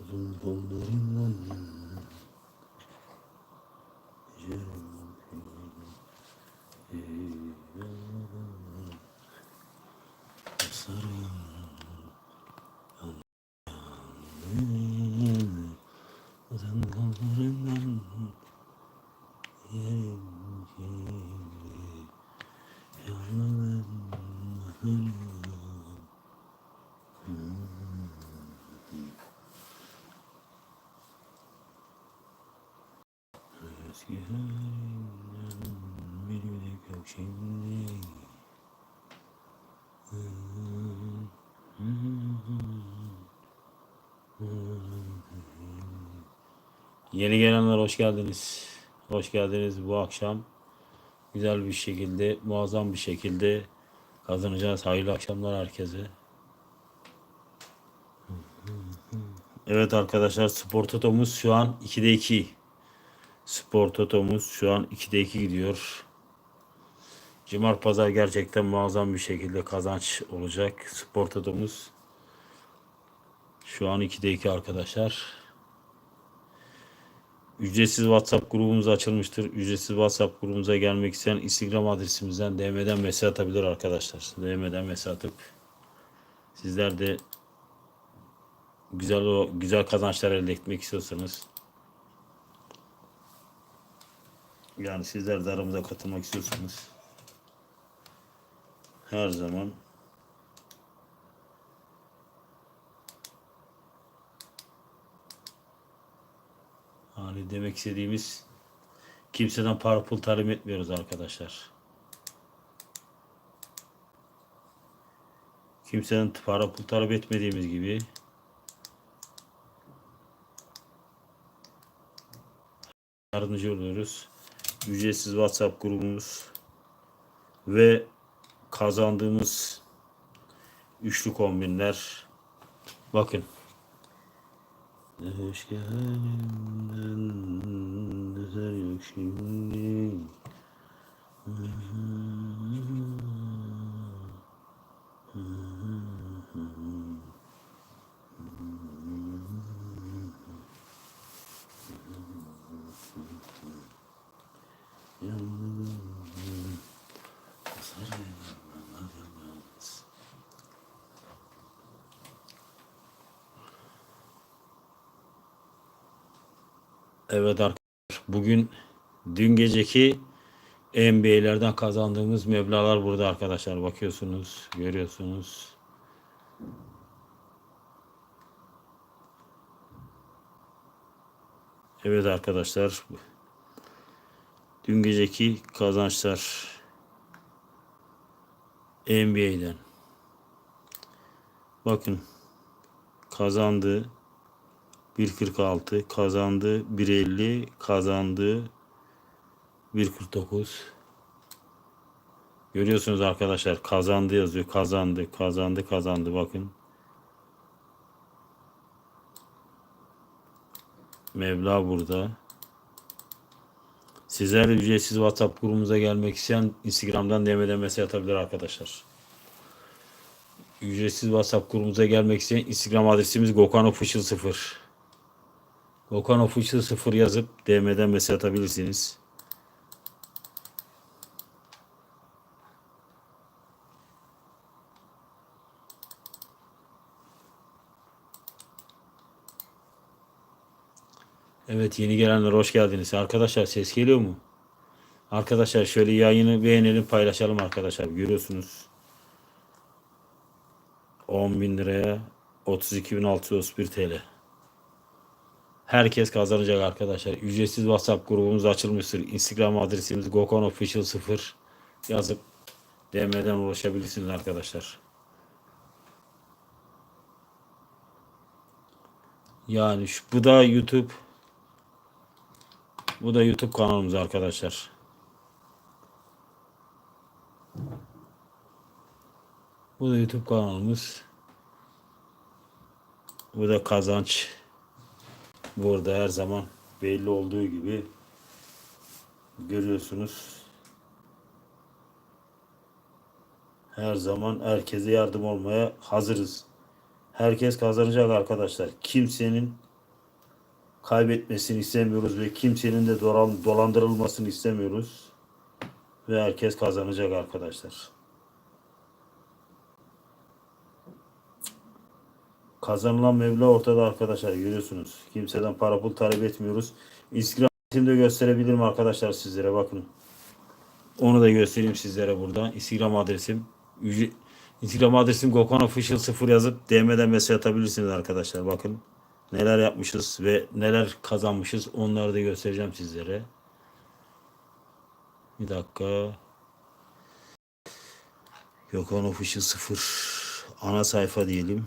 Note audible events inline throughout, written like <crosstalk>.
Uzun kollarından Uzun Yeni gelenler hoş geldiniz. Hoş geldiniz bu akşam. Güzel bir şekilde, muazzam bir şekilde kazanacağız. Hayırlı akşamlar herkese. Evet arkadaşlar Spor Toto'muz şu an 2'de 2. Spor Toto'muz şu an 2'de 2 gidiyor. Cumar Pazar gerçekten muazzam bir şekilde kazanç olacak. Spor Toto'muz şu an 2'de 2 arkadaşlar. Ücretsiz WhatsApp grubumuz açılmıştır. Ücretsiz WhatsApp grubumuza gelmek isteyen Instagram adresimizden DM'den mesaj atabilir arkadaşlar. DM'den mesaj atıp sizler de güzel o güzel kazançlar elde etmek istiyorsanız yani sizler de aramıza katılmak istiyorsanız her zaman hani demek istediğimiz kimseden para pul talep etmiyoruz arkadaşlar. Kimsenin para pul talep etmediğimiz gibi yardımcı oluyoruz. Ücretsiz WhatsApp grubumuz ve kazandığımız üçlü kombinler. Bakın. Şimdi. Evet arkadaşlar bugün dün geceki NBA'lerden kazandığımız meblağlar burada arkadaşlar. Bakıyorsunuz görüyorsunuz. Evet arkadaşlar dün geceki kazançlar NBA'den bakın kazandı 1.46 kazandı 1.50 kazandı 1.49 Görüyorsunuz arkadaşlar kazandı yazıyor kazandı kazandı kazandı bakın Mevla burada Sizler ücretsiz WhatsApp grubumuza gelmek isteyen Instagram'dan DM'den mesaj atabilir arkadaşlar. Ücretsiz WhatsApp grubumuza gelmek isteyen Instagram adresimiz Official 0. Gökhan Official 0 yazıp DM'den mesaj atabilirsiniz. Evet yeni gelenler hoş geldiniz. Arkadaşlar ses geliyor mu? Arkadaşlar şöyle yayını beğenelim paylaşalım arkadaşlar. Görüyorsunuz. 10 bin liraya 32.631 TL. Herkes kazanacak arkadaşlar. Ücretsiz WhatsApp grubumuz açılmıştır. Instagram adresimiz Gokon Official 0 yazıp DM'den ulaşabilirsiniz arkadaşlar. Yani şu, bu da YouTube bu da YouTube kanalımız arkadaşlar. Bu da YouTube kanalımız. Bu da kazanç. Burada her zaman belli olduğu gibi görüyorsunuz. Her zaman herkese yardım olmaya hazırız. Herkes kazanacak arkadaşlar. Kimsenin kaybetmesini istemiyoruz ve kimsenin de dolan- dolandırılmasını istemiyoruz. Ve herkes kazanacak arkadaşlar. Kazanılan meblağ ortada arkadaşlar görüyorsunuz. Kimseden para pul talep etmiyoruz. Instagram de gösterebilirim arkadaşlar sizlere bakın. Onu da göstereyim sizlere burada. Instagram adresim. Instagram adresim Gökhan Official 0 yazıp DM'den mesaj atabilirsiniz arkadaşlar. Bakın neler yapmışız ve neler kazanmışız onları da göstereceğim sizlere. Bir dakika. Gökhan Official 0 ana sayfa diyelim.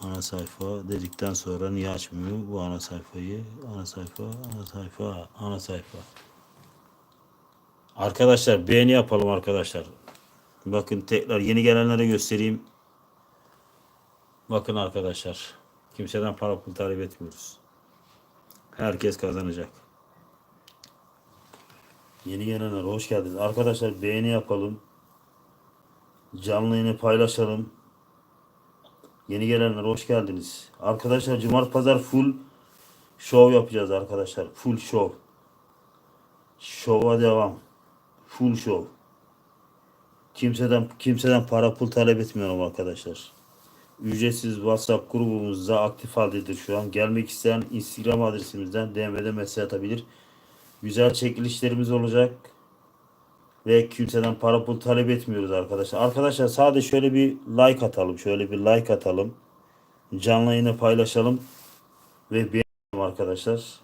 Ana sayfa dedikten sonra niye açmıyor bu ana sayfayı? Ana sayfa, ana sayfa, ana sayfa. Arkadaşlar beğeni yapalım arkadaşlar. Bakın tekrar yeni gelenlere göstereyim. Bakın arkadaşlar. Kimseden para pul talep etmiyoruz. Herkes kazanacak. Yeni gelenler hoş geldiniz. Arkadaşlar beğeni yapalım. Canlı yayını paylaşalım. Yeni gelenler hoş geldiniz. Arkadaşlar cumartesi pazar full show yapacağız arkadaşlar. Full show. Şova devam. Full show. Kimseden kimseden para pul talep etmiyorum arkadaşlar. Ücretsiz WhatsApp grubumuzda aktif haldedir şu an. Gelmek isteyen Instagram adresimizden DM'de mesaj atabilir. Güzel çekilişlerimiz olacak. Ve kimseden para pul talep etmiyoruz arkadaşlar. Arkadaşlar sadece şöyle bir like atalım. Şöyle bir like atalım. Canlı yayını paylaşalım. Ve beğenelim arkadaşlar.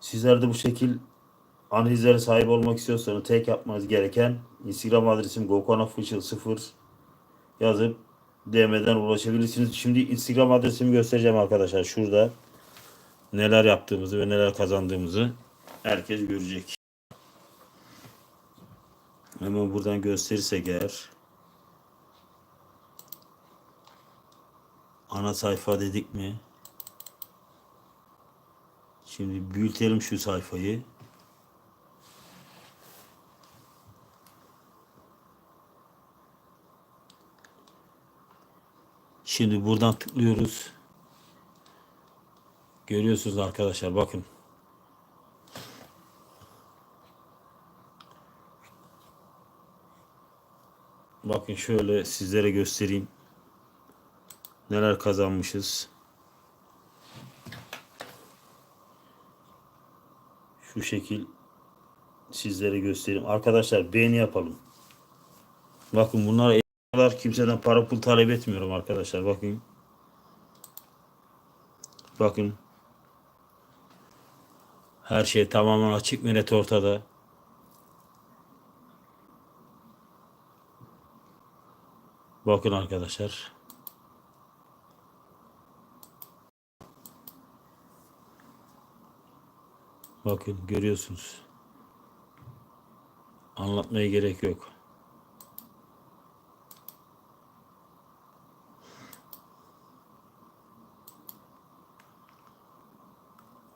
Sizler de bu şekil analizlere sahip olmak istiyorsanız tek yapmanız gereken Instagram adresim gokanofficial 0 yazıp DM'den ulaşabilirsiniz. Şimdi Instagram adresimi göstereceğim arkadaşlar. Şurada neler yaptığımızı ve neler kazandığımızı herkes görecek. Hemen buradan gösterirsek eğer ana sayfa dedik mi? Şimdi büyütelim şu sayfayı. Şimdi buradan tıklıyoruz. Görüyorsunuz arkadaşlar bakın. Bakın şöyle sizlere göstereyim. Neler kazanmışız. Şu şekil sizlere göstereyim. Arkadaşlar beğeni yapalım. Bakın bunlar kadar kimseden para pul talep etmiyorum arkadaşlar. Bakın. Bakın. Her şey tamamen açık ve net ortada. Bakın arkadaşlar. Bakın görüyorsunuz. Anlatmaya gerek yok.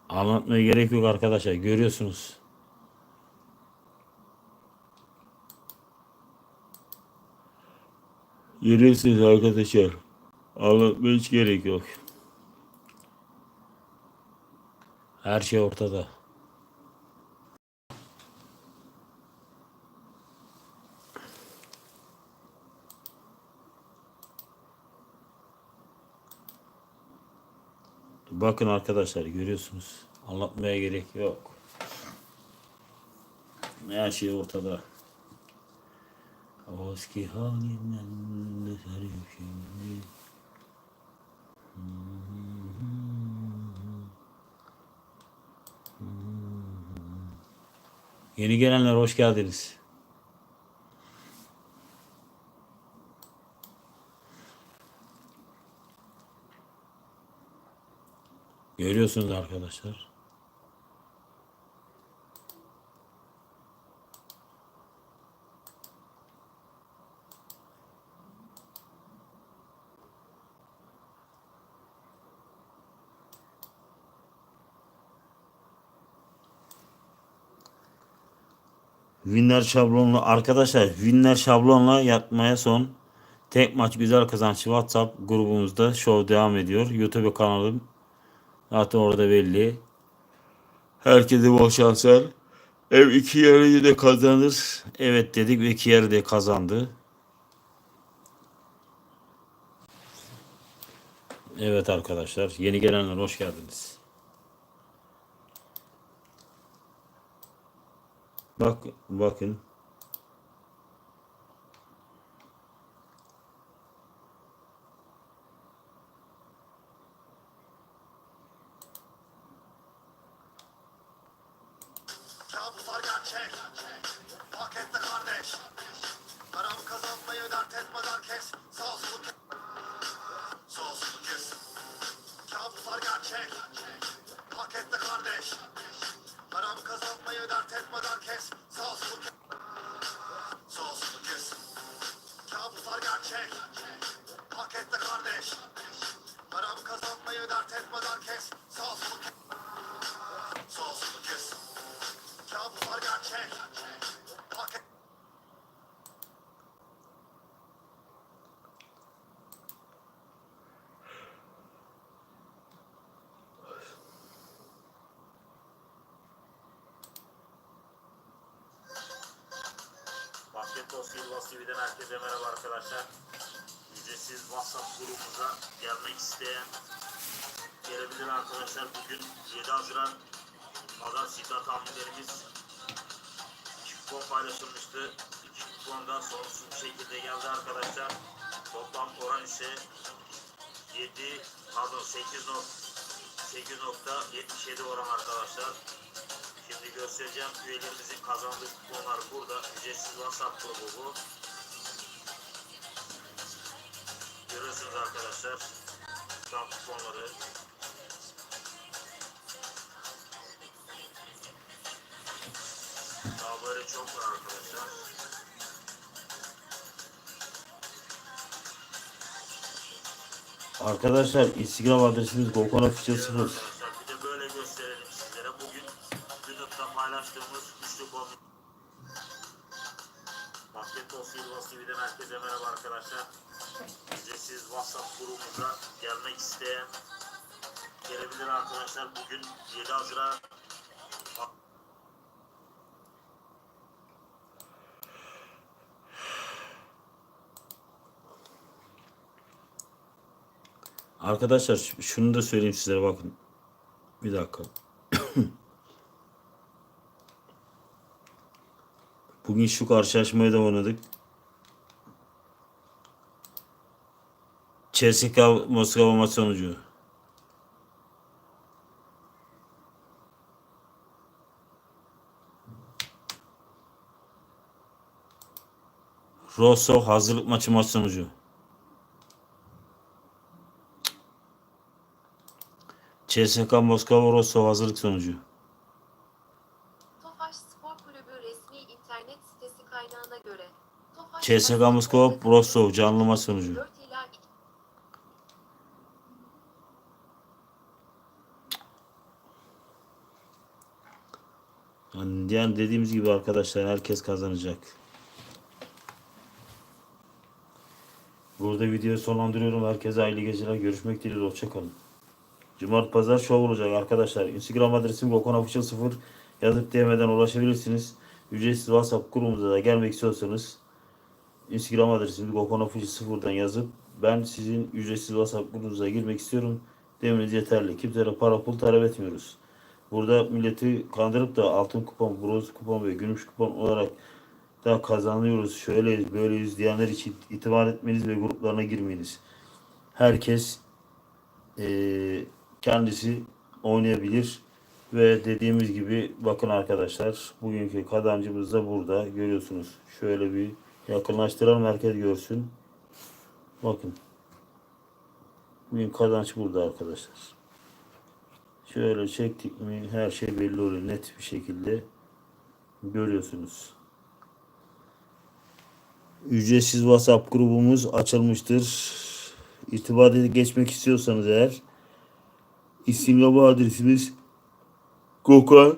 Anlatmaya gerek yok arkadaşlar. Görüyorsunuz. Görüyorsunuz arkadaşlar. Anlatmaya hiç gerek yok. Her şey ortada. Bakın arkadaşlar görüyorsunuz. Anlatmaya gerek yok. Her şey ortada. Eski halinden de sarıyor şimdi. Yeni gelenler hoş geldiniz. Görüyorsunuz arkadaşlar. Winner şablonlu arkadaşlar Winner şablonla yatmaya son. Tek maç güzel kazanç WhatsApp grubumuzda show devam ediyor. YouTube kanalım zaten orada belli. Herkese bol şanslar. Ev iki yarıyı da kazanır. Evet dedik ve iki yarı da kazandı. Evet arkadaşlar yeni gelenler hoş geldiniz. Bak bakın. Yılmaz TV'den herkese merhaba arkadaşlar. Ücretsiz WhatsApp grubumuza gelmek isteyen gelebilir arkadaşlar. Bugün 7 Haziran Pazar Sita tahminlerimiz iki kupon paylaşılmıştı. İki kupon da sorunsuz bir şekilde geldi arkadaşlar. Toplam oran ise 7 pardon 8 nok 8.77 oran arkadaşlar. Şimdi göstereceğim üyelerimizin kazandığı kuponlar burada. Ücretsiz WhatsApp grubu bu. Görüyorsunuz arkadaşlar. An kuponları. Daha böyle çok var arkadaşlar. Arkadaşlar Instagram adresimiz Gokon Official 0. YouTube'da paylaştığımız üçlü konu. Basketbol Silvas TV'den herkese merhaba arkadaşlar. Ücretsiz WhatsApp grubumuza gelmek isteyen gelebilir arkadaşlar. Bugün 7 Haziran Arkadaşlar şunu da söyleyeyim sizlere bakın. Bir dakika. <coughs> Bugün şu karşılaşmayı da oynadık. CSKA Moskova maç sonucu. Rostov hazırlık maçı maç sonucu. CSKA Moskova Rostov hazırlık sonucu. Kulübü resmi internet sitesi kaynağına göre Tofaş Moskova Rostov canlı maç sonucu. 4 ila 2 Yani, yani dediğimiz gibi arkadaşlar herkes kazanacak. Burada videoyu sonlandırıyorum. Herkese hayırlı geceler. Görüşmek dileğiyle. Hoşçakalın. Cumartesi pazar şov olacak arkadaşlar. Instagram adresim Gokon Official 0 yazıp DM'den ulaşabilirsiniz. Ücretsiz WhatsApp grubumuza da gelmek istiyorsanız Instagram adresimiz Gokon Official 0'dan yazıp ben sizin ücretsiz WhatsApp grubunuza girmek istiyorum. Demeniz yeterli. Kimseye para pul talep etmiyoruz. Burada milleti kandırıp da altın kupon, bronz kupon ve gümüş kupon olarak da kazanıyoruz. Şöyleyiz, böyleyiz diyenler için itibar etmeniz ve gruplarına girmeniz. Herkes eee, kendisi oynayabilir ve dediğimiz gibi bakın arkadaşlar bugünkü kazancımız da burada görüyorsunuz. Şöyle bir yakınlaştıralım herkes görsün. Bakın. Bugün kazanç burada arkadaşlar. Şöyle çektik mi her şey belli oluyor net bir şekilde görüyorsunuz. Ücretsiz WhatsApp grubumuz açılmıştır. İrtibata geçmek istiyorsanız eğer Instagram adresimiz Gökhan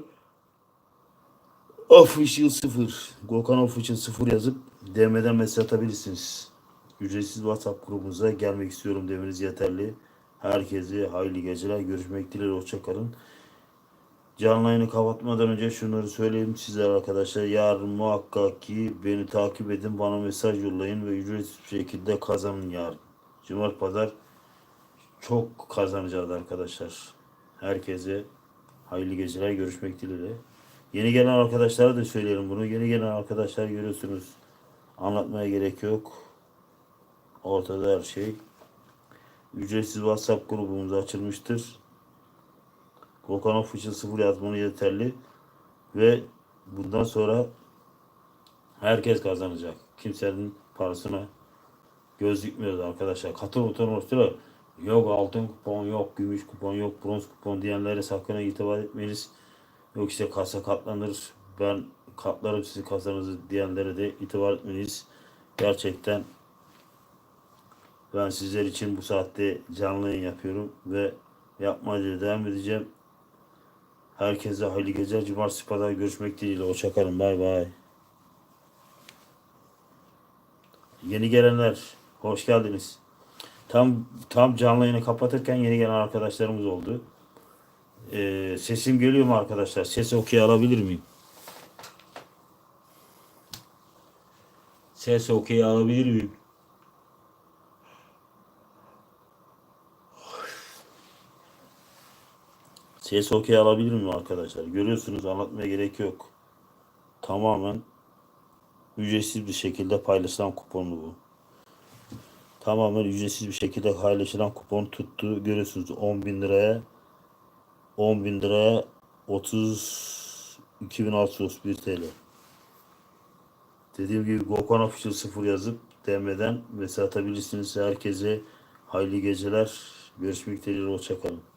Official 0. Gökhan Official 0 yazıp DM'den mesaj atabilirsiniz. Ücretsiz WhatsApp grubumuza gelmek istiyorum demeniz yeterli. Herkese hayırlı geceler. Görüşmek dileğiyle. Hoşçakalın. Canlı yayını kapatmadan önce şunları söyleyeyim sizlere arkadaşlar. Yarın muhakkak ki beni takip edin. Bana mesaj yollayın ve ücretsiz bir şekilde kazanın yarın. Cumartesi pazar çok kazanacağız arkadaşlar. Herkese hayırlı geceler. Görüşmek dileğiyle. Yeni gelen arkadaşlara da söyleyelim bunu. Yeni gelen arkadaşlar görüyorsunuz. Anlatmaya gerek yok. Ortada her şey. Ücretsiz WhatsApp grubumuz açılmıştır. Volkan Official 0 yazmanı yeterli. Ve bundan sonra herkes kazanacak. Kimsenin parasına göz dikmiyoruz arkadaşlar. Katıl butonu oluşturuyor. Yok altın kupon, yok gümüş kupon, yok bronz kupon diyenlere sakın itibar etmeyiniz. Yok işte kasa katlanır. Ben katlarım sizi kazanırız diyenlere de itibar etmeniz. Gerçekten ben sizler için bu saatte canlı yayın yapıyorum ve yapmaya devam edeceğim. Herkese hayırlı geceler. Cumartesi pazar görüşmek dileğiyle. Hoşçakalın. Bay bay. Yeni gelenler hoş geldiniz. Tam tam canlı yayını kapatırken yeni gelen arkadaşlarımız oldu. Ee, sesim geliyor mu arkadaşlar? Ses okey alabilir miyim? Ses okey alabilir miyim? Ses okey alabilir miyim arkadaşlar? Görüyorsunuz anlatmaya gerek yok. Tamamen ücretsiz bir şekilde paylaşılan kuponlu bu. Tamamen ücretsiz bir şekilde paylaşılan kupon tuttu. Görüyorsunuz 10 bin liraya 10 bin liraya 30 2631 TL. Dediğim gibi Gökhan Official 0 yazıp DM'den mesaj atabilirsiniz. Herkese hayırlı geceler. Görüşmek dileğiyle. Hoşçakalın.